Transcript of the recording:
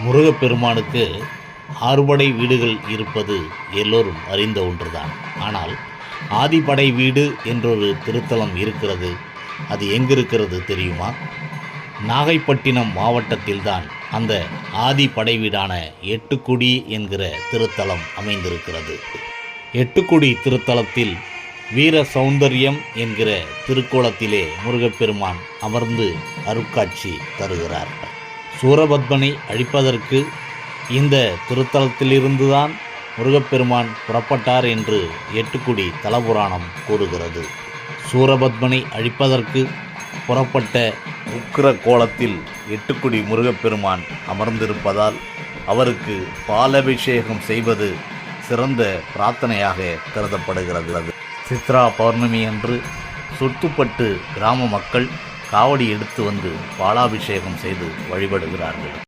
முருகப்பெருமானுக்கு ஆறுபடை வீடுகள் இருப்பது எல்லோரும் அறிந்த ஒன்றுதான். ஆனால் ஆதிப்படை வீடு என்றொரு திருத்தலம் இருக்கிறது அது எங்கிருக்கிறது தெரியுமா? நாகைப்பட்டினம் மாவட்டத்தில்தான் அந்த ஆதிப்படை வீடான எட்டுக்குடி என்கிற திருத்தலம் அமைந்திருக்கிறது. எட்டுக்குடி திருத்தலத்தில் வீர சௌந்தரியம் என்கிற திருக்கோலத்திலே முருகப்பெருமான் அமர்ந்து அருட்காட்சி தருகிறார். சூரபத்மனை அழிப்பதற்கு இந்த திருத்தலத்திலிருந்துதான் முருகப்பெருமான் புறப்பட்டார் என்று எட்டுக்குடி தலபுராணம் கூறுகிறது. சூரபத்மனை அழிப்பதற்கு புறப்பட்ட உக்கிர கோலத்தில் எட்டுக்குடி முருகப்பெருமான் அமர்ந்திருப்பதால் அவருக்கு பாலபிஷேகம் செய்வது சிறந்த பிரார்த்தனையாக கருதப்படுகிறது. சித்ரா பௌர்ணமி அன்று சுத்துப்பட்டு கிராம மக்கள் காவடி எடுத்து வந்து பாலாபிஷேகம் செய்து வழிபடுகிறார்கள்.